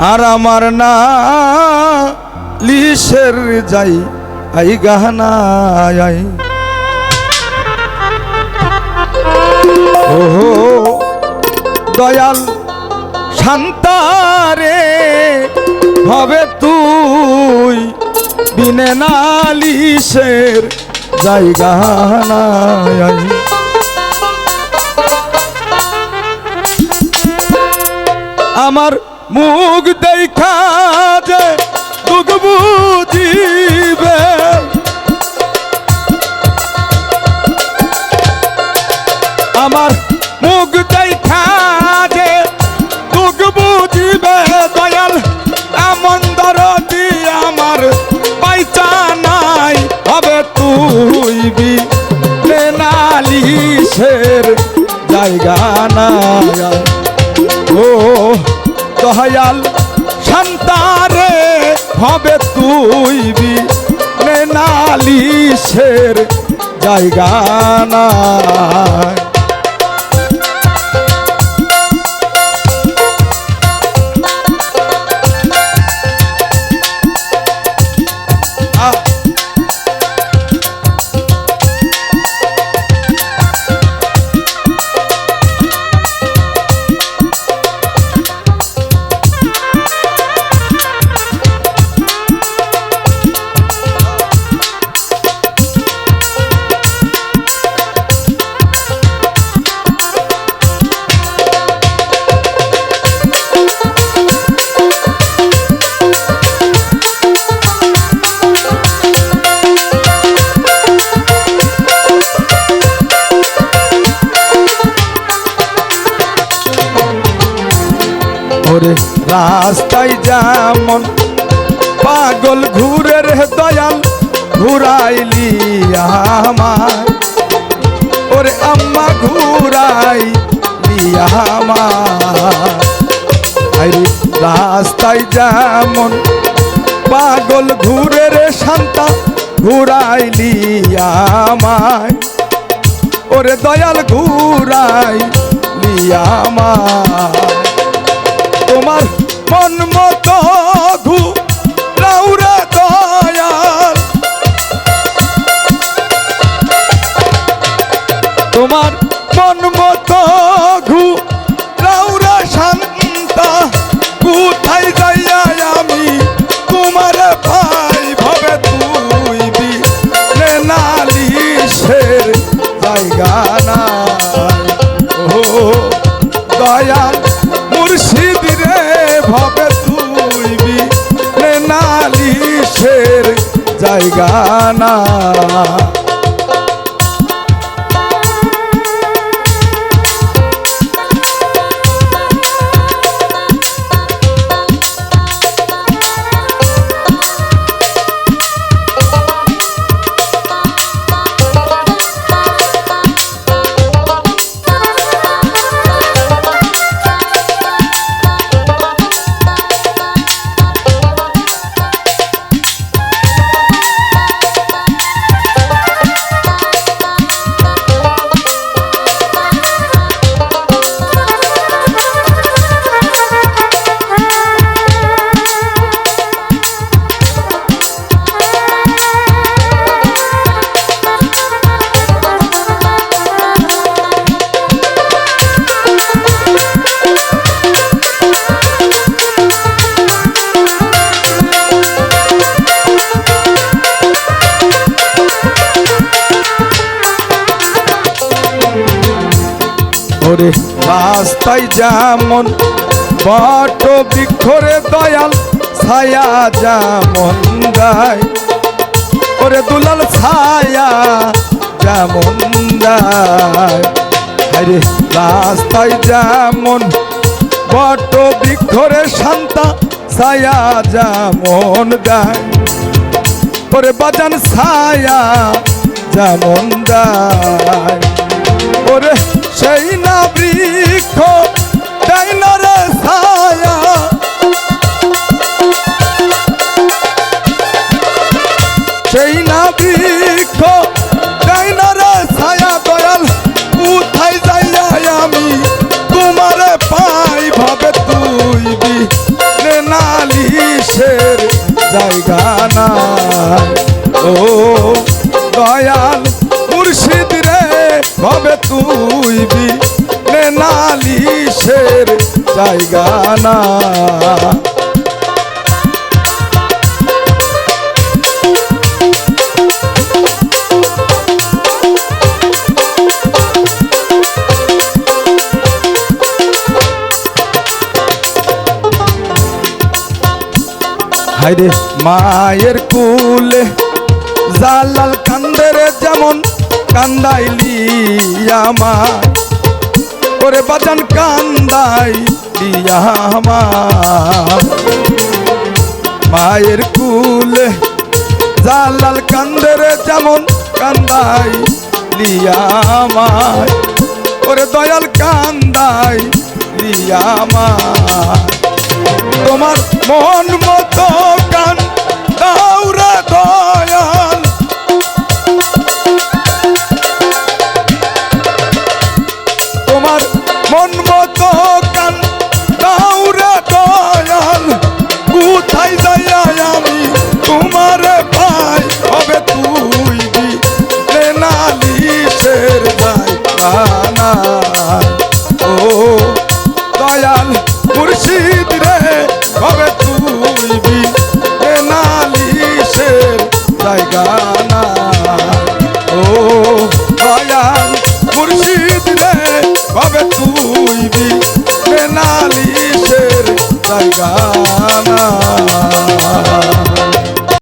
আর আমার না লিসের যাই, আই গাহানা, আই। ওহো, দয়াল শান্তারে হবে তুই বিনে নালিশের জায়গা নাই আমার মুখ দেখা যে দুঃখ দয়াল শান্তারে হবে তুই বি নালিশের জায়গা নাই। ওরে রাস্তায় যেমন পাগল ঘুরে রে দয়াল, ঘুরাইলি আমায়। ওরে আম্মা, ঘুরাইলি আমায়। আরে রাস্তায় যেমন পাগল ঘুরে রে শান্তা, ঘুরাইলি আমায়। ওরে দয়াল, ঘুরাইলি আমায়। তোমার মন মতো ভাবে তুইবি নালিশের জায়গা না। রাস্তায় যেমন বট বৃক্ষরে দয়াল, ছায়া যেমন গায় ওরে দুলাল, ছায়া যেমন গায় রাস্তায় যেমন বট বৃক্ষরে শান্তা, ছায়া যেমন গায় ওরে বাজান, ছায়া যেমন গায় ওরে সেই না জায়গা নাই। ও দয়াল মুর্শিদ রে কবে তুই বি নালিশের জায়গা না হাইরে মায়ের কুলে, জালাল কান্দের যেমন কান্দাইলি আমার ওরে বাজান কান্দাই আমার মায়ের কুলে, জালাল কান্দের যেমন কান্দাই লিয়ামায় ওরে দয়াল কান্দাই লিয়ামায় তোমার মন মতো গান দাউরা দয়াল। তোমার মন মতো গান দাউরা দয়াল। কোথায় যাই